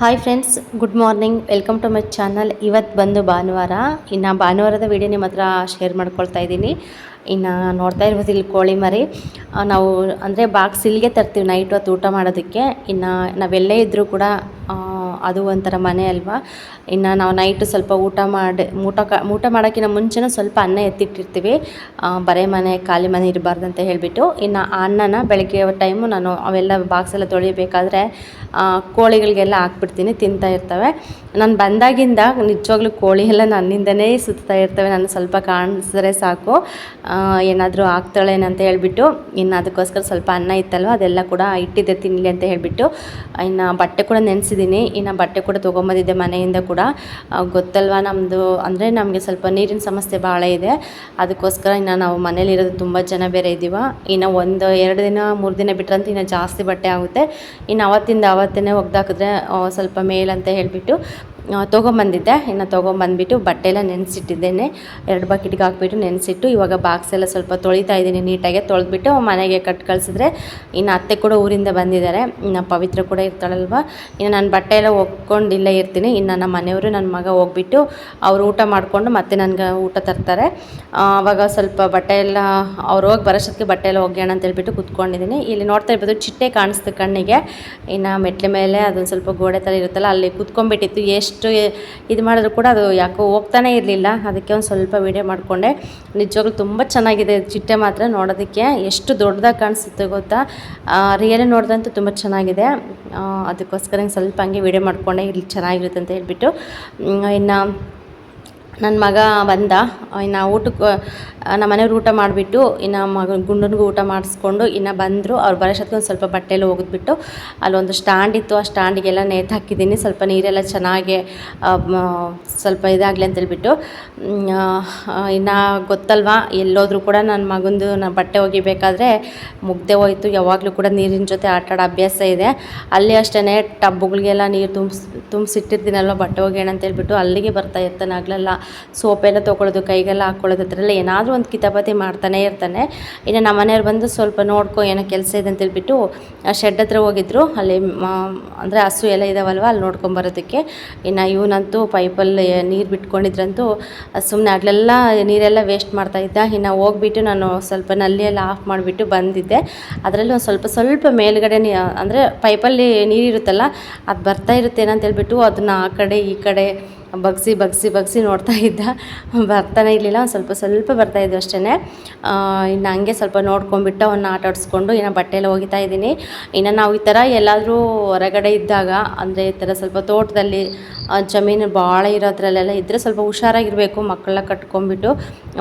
Hi friends good morning welcome to my channel ಇವತ್ತು ಬಂದು ಭಾನುವಾರ. ಇನ್ನು ಭಾನುವಾರದ ವಿಡಿಯೋ ನಿಮ್ಮ ಹತ್ರ ಶೇರ್ ಮಾಡ್ಕೊಳ್ತಾ ಇದ್ದೀನಿ. ಇನ್ನು ನೋಡ್ತಾ ಇರ್ಬೋದು ಇಲ್ಲಿ ಕೋಳಿ ಮರಿ. ನಾವು ಅಂದರೆ ಬಾಕ್ಸ್ ಇಲ್ಲಿಗೆ ತರ್ತೀವಿ ನೈಟ್ ಹೊತ್ತು ಊಟ ಮಾಡೋದಕ್ಕೆ. ಇನ್ನು ನಾವೆಲ್ಲೇ ಇದ್ದರೂ ಕೂಡ ಅದು ಒಂಥರ ಮನೆ ಅಲ್ವಾ? ಇನ್ನು ನಾವು ನೈಟು ಸ್ವಲ್ಪ ಊಟ ಮಾಡಿ, ಊಟ ಕ, ಊಟ ಮಾಡೋಕ್ಕಿಂತ ಮುಂಚೆನೂ ಸ್ವಲ್ಪ ಅನ್ನ ಎತ್ತಿಟ್ಟಿರ್ತೀವಿ. ಬರೇ ಮನೆ, ಖಾಲಿ ಮನೆ ಇರಬಾರ್ದು ಅಂತ ಹೇಳಿಬಿಟ್ಟು, ಇನ್ನು ಆ ಅನ್ನನ ಬೆಳಗ್ಗೆ ಟೈಮು ನಾನು ಅವೆಲ್ಲ ಬಾಕ್ಸೆಲ್ಲ ತೊಳಿಬೇಕಾದ್ರೆ ಕೋಳಿಗಳಿಗೆಲ್ಲ ಹಾಕ್ಬಿಡ್ತೀನಿ, ತಿಂತಾ ಇರ್ತವೆ. ನಾನು ಬಂದಾಗಿಂದ ನಿಜವಾಗ್ಲೂ ಕೋಳಿ ಎಲ್ಲ ನನ್ನಿಂದನೇ ಸುತ್ತಾ ಇರ್ತವೆ. ನಾನು ಸ್ವಲ್ಪ ಕಾಣಿಸಿದ್ರೆ ಸಾಕು. ಏನಾದರೂ ಆಗ್ತಾಳೇನಂತ ಹೇಳಿಬಿಟ್ಟು, ಇನ್ನು ಅದಕ್ಕೋಸ್ಕರ ಸ್ವಲ್ಪ ಅನ್ನ ಇತ್ತಲ್ವ, ಅದೆಲ್ಲ ಕೂಡ ಇಟ್ಟಿದ್ದೆ ತಿನ್ನಲಿ ಅಂತ ಹೇಳಿಬಿಟ್ಟು, ಇನ್ನು ಬಟ್ಟೆ ಕೂಡ ನೆನೆಸಿದ್ದೀನಿ. ಇನ್ನು ಬಟ್ಟೆ ಕೂಡ ತೊಗೊಂಬಂದಿದ್ದೆ ಮನೆಯಿಂದ ಕೂಡ. ಗೊತ್ತಲ್ವ ನಮ್ಮದು ಅಂದರೆ ನಮಗೆ ಸ್ವಲ್ಪ ನೀರಿನ ಸಮಸ್ಯೆ ಭಾಳ ಇದೆ. ಅದಕ್ಕೋಸ್ಕರ ಇನ್ನು ನಾವು ಮನೇಲಿರೋದು ತುಂಬ ಜನ ಬೇರೆ ಇದ್ದೀವ ಇನ್ನು ಒಂದು, ಎರಡು ದಿನ, ಮೂರು ದಿನ ಬಿಟ್ರಂತೂ ಇನ್ನು ಜಾಸ್ತಿ ಬಟ್ಟೆ ಆಗುತ್ತೆ. ಇನ್ನು ಅವತ್ತಿಂದ ಅವತ್ತೇ ಒಗ್ದಾಕಿದ್ರೆ ಸ್ವಲ್ಪ ಸ್ವಲ್ಪ ಮೇಲಂತ ಹೇಳಿಬಿಟ್ಟು ತೊಗೊಂಬಂದಿದ್ದೆ. ಇನ್ನು ತೊಗೊಂಬಂದ್ಬಿಟ್ಟು ಬಟ್ಟೆ ಎಲ್ಲ ನೆನೆಸಿಟ್ಟಿದ್ದೇನೆ. ಎರಡು ಬಕೆಟ್ಗೆ ಹಾಕ್ಬಿಟ್ಟು ನೆನೆಸಿಟ್ಟು ಇವಾಗ ಬಾಕ್ಸ್ ಎಲ್ಲ ಸ್ವಲ್ಪ ತೊಳಿತಾ ಇದ್ದೀನಿ ನೀಟಾಗಿ. ತೊಳೆದ್ಬಿಟ್ಟು ಮನೆಗೆ ಕಟ್ ಕಳಿಸಿದ್ರೆ ಇನ್ನು ಅತ್ತೆ ಕೂಡ ಊರಿಂದ ಬಂದಿದ್ದಾರೆ. ಇನ್ನು ಪವಿತ್ರ ಕೂಡ ಇರ್ತಾಳಲ್ವ. ಇನ್ನು ನಾನು ಬಟ್ಟೆ ಎಲ್ಲ ಒಕ್ಕೊಂಡು ಇಲ್ಲೇ ಇರ್ತೀನಿ. ಇನ್ನು ನಮ್ಮ ಮನೆಯವರು ನನ್ನ ಮಗ ಹೋಗ್ಬಿಟ್ಟು ಅವರು ಊಟ ಮಾಡಿಕೊಂಡು ಮತ್ತೆ ನನಗೆ ಊಟ ತರ್ತಾರೆ. ಆವಾಗ ಸ್ವಲ್ಪ ಬಟ್ಟೆ ಎಲ್ಲ ಅವ್ರು ಹೋಗಿ ಬರೋಷ್ಟೊತ್ತಿಗೆ ಬಟ್ಟೆ ಎಲ್ಲ ಅಂತ ಹೇಳ್ಬಿಟ್ಟು ಕೂತ್ಕೊಂಡಿದ್ದೀನಿ. ಇಲ್ಲಿ ನೋಡ್ತಾ ಇರ್ಬೋದು ಚಿಟ್ಟೆ ಕಾಣಿಸ್ತು ಕಣ್ಣಿಗೆ. ಇನ್ನು ಮೆಟ್ಲ ಮೇಲೆ ಅದೊಂದು ಸ್ವಲ್ಪ ಗೋಡೆ ಥರ ಇರುತ್ತಲ್ಲ, ಅಲ್ಲಿ ಕೂತ್ಕೊಂಡ್ಬಿಟ್ಟಿತ್ತು. ಎಷ್ಟು ಇದು ಮಾಡಿದ್ರು ಕೂಡ ಅದು ಯಾಕೋ ಹೋಗ್ತಾನೆ ಇರಲಿಲ್ಲ. ಅದಕ್ಕೆ ಒಂದು ಸ್ವಲ್ಪ ವೀಡಿಯೋ ಮಾಡಿಕೊಂಡೆ. ನಿಜವಾಗ್ಲೂ ತುಂಬ ಚೆನ್ನಾಗಿದೆ ಚಿಟ್ಟೆ ಮಾತ್ರ ನೋಡೋದಕ್ಕೆ. ಎಷ್ಟು ದೊಡ್ಡದಾಗಿ ಕಾಣಿಸುತ್ತೆ ಗೊತ್ತಾ? ರಿಯಲಿ ನೋಡಿದಂತೂ ತುಂಬ ಚೆನ್ನಾಗಿದೆ. ಅದಕ್ಕೋಸ್ಕರ ಸ್ವಲ್ಪ ಹಂಗೆ ವೀಡಿಯೋ ಮಾಡಿಕೊಂಡೆ. ಇಲ್ಲಿ ಚೆನ್ನಾಗಿರುತ್ತೆ ಅಂತ ಹೇಳ್ಬಿಟ್ಟು. ಇನ್ನು ನನ್ನ ಮಗ ಬಂದ. ಇನ್ನು ಊಟಕ್ಕೆ ನಮ್ಮ ಮನೆಯವ್ರು ಊಟ ಮಾಡಿಬಿಟ್ಟು, ಇನ್ನು ಮಗ ಗುಂಡನಿಗೂ ಊಟ ಮಾಡಿಸ್ಕೊಂಡು ಇನ್ನು ಬಂದರು. ಅವ್ರು ಬರೋಷ್ಟೊತ್ತಿಗೆ ಒಂದು ಸ್ವಲ್ಪ ಬಟ್ಟೆಲ್ಲ ಒಗೆದ್ಬಿಟ್ಟು, ಅಲ್ಲೊಂದು ಸ್ಟ್ಯಾಂಡ್ ಇತ್ತು. ಆ ಸ್ಟ್ಯಾಂಡಿಗೆಲ್ಲ ನೇತು ಹಾಕಿದ್ದೀನಿ. ಸ್ವಲ್ಪ ನೀರೆಲ್ಲ ಚೆನ್ನಾಗಿ ಸ್ವಲ್ಪ ಇದಾಗಲಿ ಅಂತೇಳ್ಬಿಟ್ಟು ಇನ್ನು ಗೊತ್ತಲ್ವಾ, ಎಲ್ಲೋದ್ರೂ ಕೂಡ ನನ್ನ ಮಗಂದು ನಾನು ಬಟ್ಟೆ ಒಗಿಬೇಕಾದ್ರೆ ಮುಗ್ದೆ ಹೋಯ್ತು. ಯಾವಾಗಲೂ ಕೂಡ ನೀರಿನ ಜೊತೆ ಆಟ ಆಡೋ ಅಭ್ಯಾಸ ಇದೆ. ಅಲ್ಲಿ ಅಷ್ಟೇ ಟಬ್ಬುಗಳಿಗೆಲ್ಲ ನೀರು ತುಂಬಿಸ್, ತುಂಬಿಸಿಟ್ಟಿರ್ತೀನಲ್ವ, ಬಟ್ಟೆ ಒಗೆಯೋಣ ಅಂತೇಳ್ಬಿಟ್ಟು ಅಲ್ಲಿಗೆ ಬರ್ತಾ ಇರ್ತಾನೆ ಸೋಪೆಲ್ಲ ತೊಗೊಳ್ಳೋದು, ಕೈಗೆಲ್ಲ ಹಾಕ್ಕೊಳ್ಳೋದು ಅದರಲ್ಲಿ ಏನಾದರೂ ಒಂದು ಕಿತಾಪತಿ ಮಾಡ್ತಾನೆ ಇರ್ತಾನೆ. ಇನ್ನು ನಮ್ಮ ಮನೆಯವ್ರು ಬಂದು ಸ್ವಲ್ಪ ನೋಡ್ಕೊ, ಏನೋ ಕೆಲಸ ಇದೆ ಅಂತ ಹೇಳ್ಬಿಟ್ಟು, ಆ ಶೆಡ್ ಹತ್ರ ಹೋಗಿದ್ರು. ಅಲ್ಲಿ ಅಂದರೆ ಹಸು ಎಲ್ಲ ಇದಾವಲ್ವ, ಅಲ್ಲಿ ನೋಡ್ಕೊಂಬರೋದಕ್ಕೆ. ಇನ್ನು ಇವನಂತೂ ಪೈಪಲ್ಲಿ ನೀರು ಬಿಟ್ಕೊಂಡಿದ್ರಂತೂ ಸುಮ್ಮನೆ ಅಲ್ಲೆಲ್ಲ ನೀರೆಲ್ಲ ವೇಸ್ಟ್ ಮಾಡ್ತಾ ಇದ್ದ. ಇನ್ನು ಹೋಗ್ಬಿಟ್ಟು ನಾನು ಸ್ವಲ್ಪ ನಲ್ಲಿಯೆಲ್ಲ ಆಫ್ ಮಾಡಿಬಿಟ್ಟು ಬಂದಿದ್ದೆ. ಅದರಲ್ಲಿ ಒಂದು ಸ್ವಲ್ಪ ಸ್ವಲ್ಪ ಮೇಲುಗಡೆ ಅಂದರೆ ಪೈಪಲ್ಲಿ ನೀರಿರುತ್ತಲ್ಲ, ಅದು ಬರ್ತಾ ಇರುತ್ತೆ ಏನಂತೇಳ್ಬಿಟ್ಟು ಅದನ್ನು ಆ ಕಡೆ, ಈ ಕಡೆ ಬಗ್ಸಿ ಬಗ್ಸಿ ಬಗ್ಸಿ ನೋಡ್ತಾ ಇದ್ದ. ಬರ್ತಾನೆ ಇರಲಿಲ್ಲ, ಒಂದು ಸ್ವಲ್ಪ ಸ್ವಲ್ಪ ಬರ್ತಾ ಇದ್ದು ಅಷ್ಟೇ ಇನ್ನು ಹಂಗೆ ಸ್ವಲ್ಪ ನೋಡ್ಕೊಂಡ್ಬಿಟ್ಟು ಅವನ್ನ ಆಟ ಆಡಿಸ್ಕೊಂಡು ಇನ್ನು ಬಟ್ಟೆ ಎಲ್ಲ ಒಗಿತಾ ಇದ್ದೀನಿ. ಇನ್ನು ನಾವು ಈ ಥರ ಎಲ್ಲಾದರೂ ಹೊರಗಡೆ ಇದ್ದಾಗ, ಅಂದರೆ ಈ ಥರ ಸ್ವಲ್ಪ ತೋಟದಲ್ಲಿ ಜಮೀನು ಭಾಳ ಇರೋದ್ರಲ್ಲೆಲ್ಲ ಇದ್ದರೆ ಸ್ವಲ್ಪ ಹುಷಾರಾಗಿರಬೇಕು, ಮಕ್ಕಳನ್ನ ಕಟ್ಕೊಂಡ್ಬಿಟ್ಟು.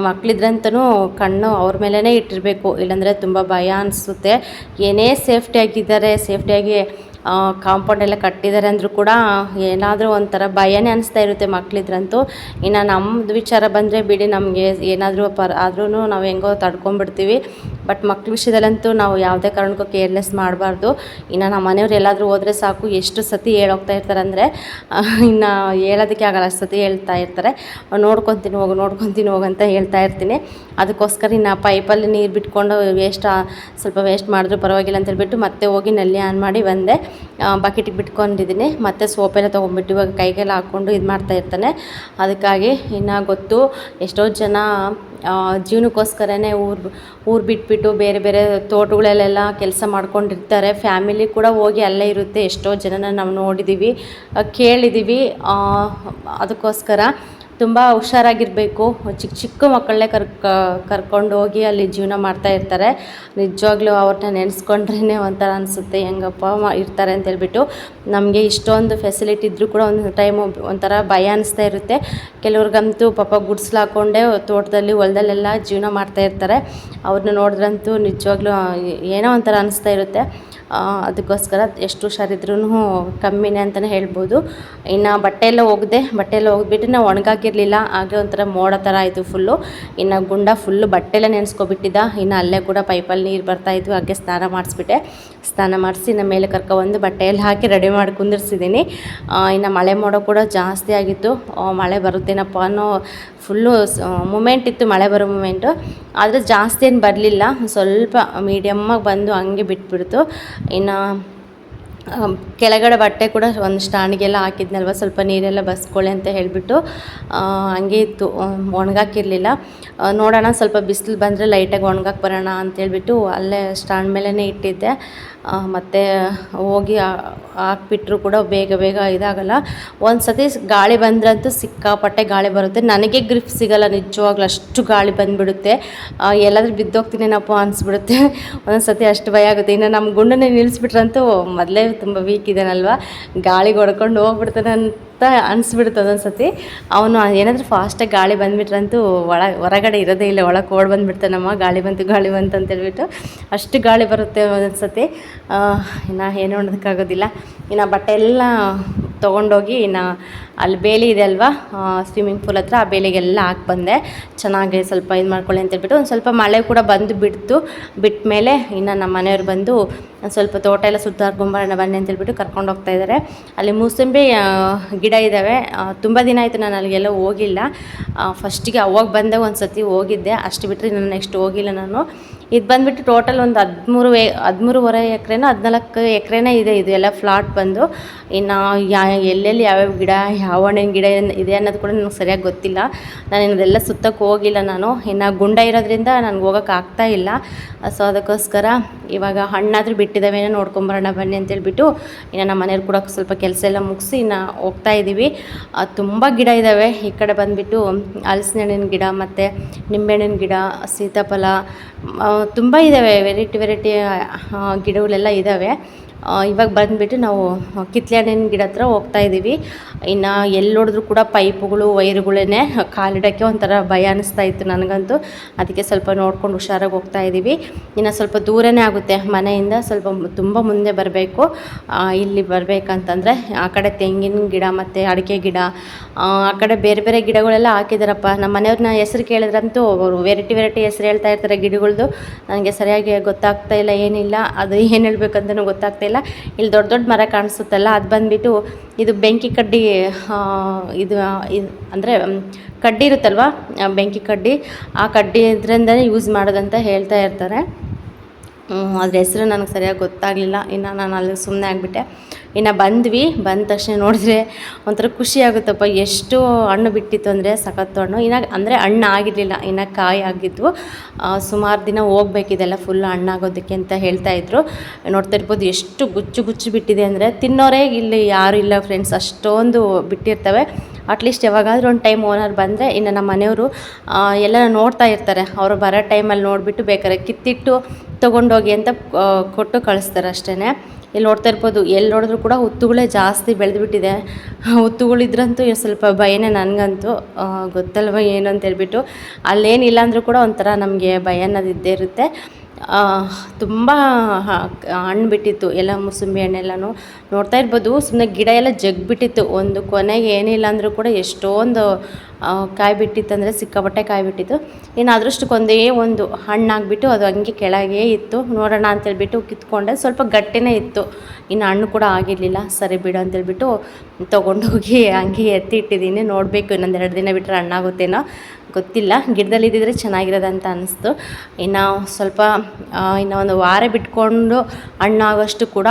ಮಕ್ಕಳಿದ್ರಂತೂ ಕಣ್ಣು ಅವ್ರ ಮೇಲೇ ಇಟ್ಟಿರಬೇಕು, ಇಲ್ಲಾಂದರೆ ತುಂಬ ಭಯ ಅನಿಸುತ್ತೆ. ಏನೇ ಸೇಫ್ಟಿಯಾಗಿದ್ದಾರೆ, ಸೇಫ್ಟಿಯಾಗಿ ಕಾಂಪೌಂಡ್ ಎಲ್ಲ ಕಟ್ಟಿದ್ದಾರೆ ಅಂದರೂ ಕೂಡ ಏನಾದರೂ ಒಂಥರ ಭಯನೇ ಅನಿಸ್ತಾ ಇರುತ್ತೆ ಮಕ್ಕಳಿದ್ರಂತೂ ಇನ್ನು ನಮ್ಮದು ವಿಚಾರ ಬಂದರೆ ಬಿಡಿ ನಮಗೆ ಏನಾದರೂ ಪರ್ ಆದ್ರೂ ನಾವು ಹೆಂಗೋ ತಡ್ಕೊಂಡ್ಬಿಡ್ತೀವಿ. ಬಟ್ ಮಕ್ಳ ವಿಷಯದಲ್ಲಂತೂ ನಾವು ಯಾವುದೇ ಕಾರಣಕ್ಕೂ ಕೇರ್ಲೆಸ್ ಮಾಡಬಾರ್ದು. ಇನ್ನು ನಮ್ಮ ಮನೆಯವ್ರು ಎಲ್ಲಾದರೂ ಹೋದರೆ ಸಾಕು, ಎಷ್ಟು ಸತಿ ಹೇಳೋಗ್ತಾ ಇರ್ತಾರೆ ಅಂದರೆ ಇನ್ನು ಹೇಳೋದಕ್ಕೆ ಆಗಲ್ಲ, ಅಷ್ಟು ಸತಿ ಹೇಳ್ತಾ ಇರ್ತಾರೆ. ನೋಡ್ಕೊತೀನಿ, ಹೋಗು ನೋಡ್ಕೊತೀನಿ, ಹೋಗು ಅಂತ ಹೇಳ್ತಾ ಇರ್ತೀನಿ. ಅದಕ್ಕೋಸ್ಕರ ಇನ್ನು ಪೈಪಲ್ಲಿ ನೀರು ಬಿಟ್ಕೊಂಡು ವೇಸ್ಟ್ ಸ್ವಲ್ಪ ವೇಸ್ಟ್ ಮಾಡಿದ್ರು ಪರವಾಗಿಲ್ಲ ಅಂತ ಹೇಳ್ಬಿಟ್ಟು ಮತ್ತೆ ಹೋಗಿ ನಲ್ಲಿ ಆನ್ ಮಾಡಿ ಬಂದೆ. ಬಕೆಟಿಗೆ ಬಿಟ್ಕೊಂಡಿದ್ದೀನಿ. ಮತ್ತೆ ಸೋಪೆಲ್ಲ ತೊಗೊಂಡ್ಬಿಟ್ಟು ಇವಾಗ ಕೈಗೆಲ್ಲ ಹಾಕ್ಕೊಂಡು ಇದು ಮಾಡ್ತಾ ಇರ್ತಾನೆ. ಅದಕ್ಕಾಗಿ ಇನ್ನು ಗೊತ್ತು, ಎಷ್ಟೋ ಜನ ಜೀವನಕ್ಕೋಸ್ಕರನೇ ಊರು ಊರು ಬಿಟ್ಬಿಟ್ಟು ಬೇರೆ ಬೇರೆ ತೋಟಗಳಲ್ಲೆಲ್ಲ ಕೆಲಸ ಮಾಡ್ಕೊಂಡಿರ್ತಾರೆ. ಫ್ಯಾಮಿಲಿ ಕೂಡ ಹೋಗಿ ಅಲ್ಲೇ ಇರುತ್ತೆ. ಎಷ್ಟೋ ಜನನ ನಾವು ನೋಡಿದ್ದೀವಿ ಕೇಳಿದ್ದೀವಿ ಅದಕ್ಕೋಸ್ಕರ ತುಂಬ ಹುಷಾರಾಗಿರಬೇಕು. ಚಿಕ್ಕ ಚಿಕ್ಕ ಮಕ್ಕಳನ್ನೇ ಕರ್ಕ, ಕರ್ಕೊಂಡು ಹೋಗಿ ಅಲ್ಲಿ ಜೀವನ ಮಾಡ್ತಾ ಇರ್ತಾರೆ. ನಿಜವಾಗ್ಲೂ ಅವ್ರನ್ನ ನೆನೆಸ್ಕೊಂಡ್ರೇ ಒಂಥರ ಅನಿಸುತ್ತೆ, ಹೆಂಗಪ್ಪ ಇರ್ತಾರೆ ಅಂತ ಹೇಳ್ಬಿಟ್ಟು ನಮಗೆ ಇಷ್ಟೊಂದು ಫೆಸಿಲಿಟಿ ಇದ್ದರೂ ಕೂಡ ಒಂದು ಟೈಮು ಒಂಥರ ಭಯ ಅನಿಸ್ತಾ ಇರುತ್ತೆ. ಕೆಲವ್ರಿಗಂತೂ ಪಾಪ ಗುಡ್ಸ್ಲು ಹಾಕ್ಕೊಂಡೇ ತೋಟದಲ್ಲಿ, ಹೊಲದಲ್ಲೆಲ್ಲ ಜೀವನ ಮಾಡ್ತಾ ಇರ್ತಾರೆ. ಅವ್ರನ್ನ ನೋಡಿದ್ರಂತೂ ನಿಜವಾಗ್ಲೂ, ಏನೋ ಒಂಥರ ಅನಿಸ್ತಾ ಇರುತ್ತೆ. ಅದಕ್ಕೋಸ್ಕರ ಎಷ್ಟು ಹುಷಾರಿದ್ರೂ ಕಮ್ಮಿನೇ ಅಂತಲೇ ಹೇಳ್ಬೋದು. ಇನ್ನು ಬಟ್ಟೆ ಎಲ್ಲ ಒಗೆದೆ ಬಟ್ಟೆ ಎಲ್ಲ ಒಗೆದ್ಬಿಟ್ಟು ನಾವು ಒಣಗಾಕಿರಲಿಲ್ಲ ಹಾಗೆ ಒಂಥರ ಮೋಡ ಥರ ಆಯಿತು ಫುಲ್ಲು ಇನ್ನು ಗುಂಡ ಫುಲ್ಲು ಬಟ್ಟೆ ಎಲ್ಲ ನೆನೆಸ್ಕೊಬಿಟ್ಟಿದ್ದ. ಇನ್ನು ಅಲ್ಲೇ ಕೂಡ ಪೈಪಲ್ಲಿ ನೀರು ಬರ್ತಾಯಿದ್ವು ಹಾಗೆ ಸ್ನಾನ ಮಾಡಿಸ್ಬಿಟ್ಟೆ. ಸ್ನಾನ ಮಾಡಿಸಿ ಇನ್ನು ಮೇಲೆ ಕರ್ಕೊಬಂದು ಬಟ್ಟೆ ಎಲ್ಲ ಹಾಕಿ ರೆಡಿ ಮಾಡಿ ಕುಂದಿರ್ಸಿದ್ದೀನಿ ಇನ್ನು ಮಳೆ ಮೋಡ ಕೂಡ ಜಾಸ್ತಿ ಆಗಿತ್ತು. ಮಳೆ ಬರುತ್ತೇನಪ್ಪ ಅನ್ನೋ ಫುಲ್ಲು ಮೂಮೆಂಟ್ ಇತ್ತು ಮಳೆ ಬರೋ ಮೂಮೆಂಟು ಆದರೆ ಜಾಸ್ತಿ ಏನು ಬರಲಿಲ್ಲ. ಸ್ವಲ್ಪ ಮೀಡಿಯಮ್ಮಾಗಿ ಬಂದು ಹಂಗೆ ಬಿಟ್ಬಿಡ್ತು. ಇನ್ನು ಆಮ್, ಕೆಳಗಡೆ ಬಟ್ಟೆ ಕೂಡ ಒಂದು ಸ್ಟ್ಯಾಂಡ್ಗೆಲ್ಲ ಹಾಕಿದ್ನಲ್ವ? ಸ್ವಲ್ಪ ನೀರೆಲ್ಲ ಬಸ್ಕೊಳ್ಳಿ ಅಂತ ಹೇಳಿಬಿಟ್ಟು ಹಂಗೆ ಇತ್ತು. ಒಣಗಾಕಿರಲಿಲ್ಲ. ನೋಡೋಣ, ಸ್ವಲ್ಪ ಬಿಸಿಲು ಬಂದರೆ ಲೈಟಾಗಿ ಒಣಗಾಕ್ ಬರೋಣ ಅಂತೇಳ್ಬಿಟ್ಟು ಅಲ್ಲೇ ಸ್ಟ್ಯಾಂಡ್ ಮೇಲೇ ಇಟ್ಟಿದ್ದೆ. ಮತ್ತು ಹೋಗಿ ಹಾಕ್ಬಿಟ್ರು ಕೂಡ ಬೇಗ ಬೇಗ ಇದಾಗಲ್ಲ. ಒಂದು ಸತಿ ಗಾಳಿ ಬಂದ್ರಂತೂ ಸಿಕ್ಕಾಪಟ್ಟೆ ಗಾಳಿ ಬರುತ್ತೆ. ನನಗೆ ಗ್ರಿಫ್ ಸಿಗಲ್ಲ, ನಿಜವಾಗ್ಲೂ ಅಷ್ಟು ಗಾಳಿ ಬಂದುಬಿಡುತ್ತೆ. ಎಲ್ಲಾದ್ರೂ ಬಿದ್ದೋಗ್ತೀನೇನಪ್ಪ ಅನಿಸ್ಬಿಡುತ್ತೆ. ಒಂದೊಂದು ಸತಿ ಅಷ್ಟು ಭಯ ಆಗುತ್ತೆ. ಇನ್ನು ನಮ್ಮ ಗುಂಡನ್ನೇ ನಿಲ್ಲಿಸ್ಬಿಟ್ರಂತೂ ಮೊದಲೇ ತುಂಬ ವೀಕ್ ಇದ್ದಾನಲ್ವ? ಗಾಳಿಗೆ ಹೊಡ್ಕೊಂಡು ಹೋಗ್ಬಿಡ್ತಾನೆ ಅಂತ ಅನಿಸ್ಬಿಡುತ್ತೆ ಒಂದೊಂದು ಸತಿ ಅವನು ಏನಾದರೂ ಫಾಸ್ಟಾಗಿ ಗಾಳಿ ಬಂದುಬಿಟ್ರಂತೂ ಒಳ, ಹೊರಗಡೆ ಇರೋದೇ ಇಲ್ಲ, ಒಳಗೆ ಓಡ್ ಬಂದ್ಬಿಡ್ತಾನಮ್ಮ ಗಾಳಿ ಬಂತು ಗಾಳಿ ಬಂತು ಅಂತೇಳ್ಬಿಟ್ಟು ಅಷ್ಟು ಗಾಳಿ ಬರುತ್ತೆ ಒಂದೊಂದು ಸತಿ ಇನ್ನು ಏನು ಮಾಡೋದಕ್ಕಾಗೋದಿಲ್ಲ ಇನ್ನು ಬಟ್ಟೆ ಎಲ್ಲ ತೊಗೊಂಡೋಗಿ ಇನ್ನು ಅಲ್ಲಿ ಬೇಲಿ ಇದೆ ಅಲ್ವಾ ಸ್ವಿಮ್ಮಿಂಗ್ ಪೂಲ್ ಹತ್ರ, ಆ ಬೇಲಿಗೆಲ್ಲ ಹಾಕಿ ಬಂದೆ. ಚೆನ್ನಾಗಿ ಸ್ವಲ್ಪ ಇದು ಮಾಡ್ಕೊಳ್ಳಿ ಅಂತೇಳ್ಬಿಟ್ಟು ಒಂದು ಸ್ವಲ್ಪ ಮಳೆ ಕೂಡ ಬಂದು ಬಿಡ್ತು. ಬಿಟ್ಟ ಮೇಲೆ ಇನ್ನು ನಮ್ಮ ಮನೆಯವ್ರು ಬಂದು ಸ್ವಲ್ಪ ತೋಟ ಎಲ್ಲ ಸುತ್ತಾಡ್ಕೊಂಬರೋಣ ಬನ್ನಿ ಅಂತೇಳ್ಬಿಟ್ಟು ಕರ್ಕೊಂಡು ಹೋಗ್ತಾ ಇದ್ದಾರೆ ಅಲ್ಲಿ ಮೂಸಂಬಿ ಗಿಡ ಇದ್ದಾವೆ ತುಂಬ ದಿನ ಆಯಿತು ನಾನು ಅಲ್ಲಿಗೆಲ್ಲ ಹೋಗಿಲ್ಲ. ಫಸ್ಟಿಗೆ ಅವಾಗ ಬಂದಾಗ ಒಂದು ಸತಿ ಹೋಗಿದ್ದೆ. ಅಷ್ಟು ಬಿಟ್ಟರೆ ನಾನು ನೆಕ್ಸ್ಟ್ ಹೋಗಿಲ್ಲ ನಾನು. ಇದು ಬಂದ್ಬಿಟ್ಟು ಟೋಟಲ್ ಒಂದು ಹದಿಮೂರು ಎ ಹದಿಮೂರುವರೆ ಎಕರೆನೋ ಹದಿನಾಲ್ಕು ಎಕರೆನೇ ಇದೆ ಇದು ಎಲ್ಲ ಫ್ಲಾಟ್ ಬಂದು. ಇನ್ನು ಯಾ ಎಲ್ಲೆಲ್ಲಿ ಯಾವ್ಯಾವ ಗಿಡ, ಯಾವ ಹಣ್ಣಿನ ಗಿಡ ಇದೆ ಅನ್ನೋದು ಕೂಡ ನನಗೆ ಸರಿಯಾಗಿ ಗೊತ್ತಿಲ್ಲ. ನಾನು ಅದೆಲ್ಲ ಸುತ್ತಕ್ಕೆ ಹೋಗಿಲ್ಲ ನಾನು. ಇನ್ನು ಗುಂಡ ಇರೋದ್ರಿಂದ ನನಗೆ ಹೋಗೋಕೆ ಆಗ್ತಾ ಇಲ್ಲ. ಸೊ ಅದಕ್ಕೋಸ್ಕರ ಇವಾಗ ಹಣ್ಣಾದರೂ ಬಿಟ್ಟಿದ್ದಾವೇನೋ ನೋಡ್ಕೊಂಬರೋಣ ಬನ್ನಿ ಅಂತೇಳ್ಬಿಟ್ಟು ಇನ್ನು ನಮ್ಮ ಮನೆಯವ್ರು ಕೂಡ ಸ್ವಲ್ಪ ಕೆಲಸ ಎಲ್ಲ ಮುಗಿಸಿ ಇನ್ನು ಹೋಗ್ತಾ ಇದ್ದೀವಿ ತುಂಬ ಗಿಡ ಇದ್ದಾವೆ ಈ ಕಡೆ ಬಂದುಬಿಟ್ಟು ಹಲಸಿನ ಹಣ್ಣಿನ ಗಿಡ ಮತ್ತು ನಿಂಬೆಹಣ್ಣಿನ ಗಿಡ, ಸೀತಾಫಲ ತುಂಬ ಇದ್ದಾವೆ ವೆರೈಟಿ ವೆರೈಟಿ ಗಿಡಗಳೆಲ್ಲ ಇದ್ದಾವೆ ಆ, ಇವಾಗ ಬಂದುಬಿಟ್ಟು ನಾವು ಕಿತ್ಲೆ ಹಣ್ಣಿನ ಗಿಡ ಹತ್ರ ಹೋಗ್ತಾ ಇದ್ದೀವಿ ಇನ್ನು ಎಲ್ಲಿ ನೋಡಿದ್ರು ಕೂಡ ಪೈಪುಗಳು ವೈರುಗಳೇ ಕಾಲಿಡೋಕ್ಕೆ ಒಂಥರ ಭಯ ಅನ್ನಿಸ್ತಾ ಇತ್ತು ನನಗಂತೂ. ಅದಕ್ಕೆ ಸ್ವಲ್ಪ ನೋಡ್ಕೊಂಡು ಹುಷಾರಾಗಿ ಹೋಗ್ತಾ ಇದ್ದೀವಿ ಇನ್ನು ಸ್ವಲ್ಪ ದೂರನೇ ಆಗುತ್ತೆ ಮನೆಯಿಂದ, ಸ್ವಲ್ಪ ತುಂಬ ಮುಂದೆ ಬರಬೇಕು. ಇಲ್ಲಿ ಬರಬೇಕಂತಂದರೆ ಆ ಕಡೆ ತೆಂಗಿನ ಗಿಡ ಮತ್ತು ಅಡಿಕೆ ಗಿಡ, ಆ ಕಡೆ ಬೇರೆ ಬೇರೆ ಗಿಡಗಳೆಲ್ಲ ಹಾಕಿದಾರಪ್ಪ. ನಮ್ಮ ಮನೆಯವ್ರನ್ನ ಹೆಸರು ಕೇಳಿದ್ರಂತೂ ಅವರು ವೆರೈಟಿ ವೆರೈಟಿ ಹೆಸರು ಹೇಳ್ತಾ ಇರ್ತಾರೆ ಗಿಡಗಳ್ದು. ನನಗೆ ಸರಿಯಾಗಿ ಗೊತ್ತಾಗ್ತಾ ಇಲ್ಲ, ಏನಿಲ್ಲ. ಅದು ಏನು ಹೇಳ್ಬೇಕಂತಲೂ ಗೊತ್ತಾಗ್ತಾ ಇಲ್ಲ ಇಲ್ಲಿ ದೊಡ್ಡ ದೊಡ್ಡ ಮರ ಕಾಣಿಸುತ್ತಲ್ಲ, ಅದು ಬಂದುಬಿಟ್ಟು ಇದು ಬೆಂಕಿ ಕಡ್ಡಿ ಇದು ಅಂದರೆ ಕಡ್ಡಿ ಇರುತ್ತಲ್ವ ಬೆಂಕಿ ಕಡ್ಡಿ, ಆ ಕಡ್ಡಿ ಇದರಿಂದನೇ ಯೂಸ್ ಮಾಡೋದಂತ ಹೇಳ್ತಾ ಇರ್ತಾರೆ. ಅದ್ರ ಹೆಸರು ನನಗೆ ಸರಿಯಾಗಿ ಗೊತ್ತಾಗಲಿಲ್ಲ, ಇನ್ನು ನಾನು ಅಲ್ಲಿ ಸುಮ್ಮನೆ ಆಗಿಬಿಟ್ಟೆ. ಇನ್ನು ಬಂದ್ವಿ, ಬಂದ ತಕ್ಷಣ ನೋಡಿದ್ರೆ ಒಂಥರ ಖುಷಿ ಆಗುತ್ತಪ್ಪ. ಎಷ್ಟು ಹಣ್ಣು ಬಿಟ್ಟಿತ್ತು ಅಂದರೆ ಸಖತ್ತು ಹಣ್ಣು. ಇನ್ನು ಅಂದರೆ ಹಣ್ಣು ಆಗಿರಲಿಲ್ಲ, ಇನ್ನು ಕಾಯಿ ಆಗಿದ್ವು. ಸುಮಾರು ದಿನ ಹೋಗ್ಬೇಕಿದೆಲ್ಲ ಫುಲ್ ಹಣ್ಣಾಗೋದಕ್ಕೆ ಅಂತ ಹೇಳ್ತಾ ಇದ್ರು. ನೋಡ್ತಾ ಇರ್ಬೋದು ಎಷ್ಟು ಗುಚ್ಚು ಗುಚ್ಚು ಬಿಟ್ಟಿದೆ ಅಂದರೆ ತಿನ್ನೋರೇ ಇಲ್ಲಿ, ಯಾರು ಇಲ್ಲ ಫ್ರೆಂಡ್ಸ್ ಅಷ್ಟೊಂದು ಬಿಟ್ಟಿರ್ತವೆ. ಅಟ್ಲೀಸ್ಟ್ ಯಾವಾಗಾದರೂ ಒಂದು ಟೈಮ್ ಓನರ್ ಬಂದರೆ ಇನ್ನು ನಮ್ಮ ಮನೆಯವರು ಎಲ್ಲ ನೋಡ್ತಾ ಇರ್ತಾರೆ. ಅವರು ಬರೋ ಟೈಮಲ್ಲಿ ನೋಡಿಬಿಟ್ಟು ಬೇಕಾದ್ರೆ ಕಿತ್ತಿಟ್ಟು ತೊಗೊಂಡೋಗಿ ಅಂತ ಕೊಟ್ಟು ಕಳಿಸ್ತಾರೆ ಅಷ್ಟೇ ಇಲ್ಲಿ ನೋಡ್ತಾ ಇರ್ಬೋದು, ಎಲ್ಲಿ ನೋಡಿದ್ರು ಕೂಡ ಹುತ್ತುಗಳೇ ಜಾಸ್ತಿ ಬೆಳೆದ್ಬಿಟ್ಟಿದೆ. ಹುತ್ತುಗಳಿದ್ರಂತೂ ಸ್ವಲ್ಪ ಭಯನೇ ನನಗಂತೂ ಗೊತ್ತಲ್ವ ಏನು ಅಂತ ಹೇಳ್ಬಿಟ್ಟು. ಅಲ್ಲೇನಿಲ್ಲ ಅಂದರೂ ಕೂಡ ಒಂಥರ ನಮಗೆ ಭಯ ಅನ್ನೋದು ಇದ್ದೇ ಇರುತ್ತೆ. ತುಂಬ ಹಣ್ಣು ಬಿಟ್ಟಿತ್ತು. ಎಲ್ಲ ಮೂಸಂಬಿ ಹಣ್ಣೆಲ್ಲನೂ ನೋಡ್ತಾ ಇರ್ಬೋದು. ಸುಮ್ಮನೆ ಗಿಡ ಎಲ್ಲ ಜಗ್ಬಿಟ್ಟಿತ್ತು. ಒಂದು ಕೊನೆಗೆ ಏನಿಲ್ಲ ಅಂದರೂ ಕೂಡ ಎಷ್ಟೊಂದು ಕಾಯಿ ಕಾಯಿ ಬಿಟ್ಟಿತ್ತಂದರೆ ಸಿಕ್ಕಾಪಟ್ಟೆ ಕಾಯಿ ಬಿಟ್ಟಿತ್ತು. ಇನ್ನು ಅದೃಷ್ಟಕ್ಕೊಂದೇ ಒಂದು ಹಣ್ಣಾಗ್ಬಿಟ್ಟು ಅದು ಹಂಗೆ ಕೆಳಗೆ ಇತ್ತು. ನೋಡೋಣ ಅಂತೇಳ್ಬಿಟ್ಟು ಕಿತ್ಕೊಂಡೆ. ಸ್ವಲ್ಪ ಗಟ್ಟಿನೇ ಇತ್ತು. ಇನ್ನು ಹಣ್ಣು ಕೂಡ ಆಗಿರಲಿಲ್ಲ. ಸರಿ ಬಿಡು ಅಂತೇಳ್ಬಿಟ್ಟು ತೊಗೊಂಡೋಗಿ ಹಂಗೆ ಎತ್ತಿ ಇಟ್ಟಿದ್ದೀನಿ ನೋಡಬೇಕು, ಇನ್ನೊಂದು ಎರಡು ದಿನ ಬಿಟ್ಟರೆ ಹಣ್ಣಾಗುತ್ತೇನೋ ಗೊತ್ತಿಲ್ಲ. ಗಿಡದಲ್ಲಿ ಇದ್ದಿದ್ರೆ ಚೆನ್ನಾಗಿರೋದಂತ ಅನ್ನಿಸ್ತು ಇನ್ನು ಸ್ವಲ್ಪ ಇನ್ನು ಒಂದು ವಾರ ಬಿಟ್ಕೊಂಡು ಹಣ್ಣಾಗೋಷ್ಟು ಕೂಡ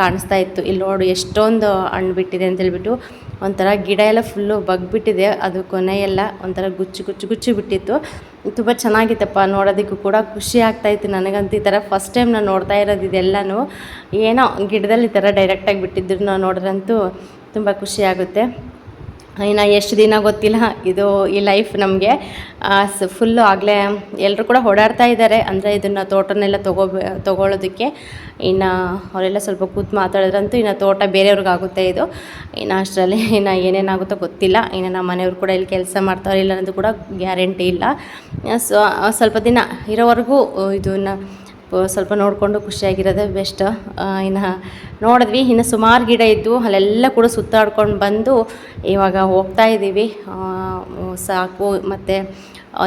ಕಾಣಿಸ್ತಾ ಇತ್ತು. ಇಲ್ಲಿ ನೋಡು, ಎಷ್ಟೊಂದು ಹಣ್ಣು ಬಿಟ್ಟಿದೆ ಅಂತೇಳ್ಬಿಟ್ಟು ಒಂಥರ ಗಿಡ ಎಲ್ಲ ಫುಲ್ಲು ಬಗ್ಬಿಟ್ಟಿದೆ. ಅದು ಕೊನೆಯೆಲ್ಲ ಒಂಥರ ಗುಚ್ಚು ಗುಚ್ಚು ಗುಚ್ಚು ಬಿಟ್ಟಿತ್ತು. ತುಂಬ ಚೆನ್ನಾಗಿತ್ತಪ್ಪ, ನೋಡೋದಕ್ಕೂ ಕೂಡ ಖುಷಿ ಆಗ್ತಾಯಿತ್ತು ನನಗಂತೂ ಈ ಥರ ಫಸ್ಟ್ ಟೈಮ್ ನಾನು ನೋಡ್ತಾ ಇರೋದು ಇದೆಲ್ಲನೂ. ಏನೋ ಗಿಡದಲ್ಲಿ ಈ ಥರ ಡೈರೆಕ್ಟಾಗಿ ಬಿಟ್ಟಿದ್ರು ನಾವು ನೋಡ್ರಂತೂ ತುಂಬ ಖುಷಿಯಾಗುತ್ತೆ ಇನ್ನು ಎಷ್ಟು ದಿನ ಗೊತ್ತಿಲ್ಲ, ಇದು ಈ ಲೈಫ್ ನಮಗೆ. ಫುಲ್ಲು ಆಗಲೇ ಎಲ್ಲರೂ ಕೂಡ ಓಡಾಡ್ತಾ ಇದ್ದಾರೆ ಅಂದರೆ ಇದನ್ನು ತೋಟನೆಲ್ಲ ತೊಗೋಬೇ ತೊಗೊಳೋದಕ್ಕೆ. ಇನ್ನು ಅವರೆಲ್ಲ ಸ್ವಲ್ಪ ಕೂತು ಮಾತಾಡಿದ್ರಂತೂ ಇನ್ನು ತೋಟ ಬೇರೆಯವ್ರಿಗಾಗುತ್ತೆ ಇದು. ಇನ್ನು ಅಷ್ಟರಲ್ಲಿ ಇನ್ನು ಏನೇನಾಗುತ್ತೋ ಗೊತ್ತಿಲ್ಲ. ಇನ್ನು ನಮ್ಮ ಮನೆಯವ್ರು ಕೂಡ ಇಲ್ಲಿ ಕೆಲಸ ಮಾಡ್ತಾರೋ ಇಲ್ಲ ಅನ್ನೋದು ಕೂಡ ಗ್ಯಾರಂಟಿ ಇಲ್ಲ. ಸೊ ಸ್ವಲ್ಪ ದಿನ ಇರೋವರೆಗೂ ಇದನ್ನು ಸ್ವಲ್ಪ ನೋಡಿಕೊಂಡು ಖುಷಿಯಾಗಿರೋದೇ ಬೆಸ್ಟ್ ಇನ್ನು ನೋಡಿದ್ವಿ, ಇನ್ನು ಸುಮಾರು ಗಿಡ ಇದ್ದು ಅಲ್ಲೆಲ್ಲ ಕೂಡ ಸುತ್ತಾಡ್ಕೊಂಡು ಬಂದು ಇವಾಗ ಹೋಗ್ತಾ ಇದ್ದೀವಿ ಸಾಕು, ಮತ್ತು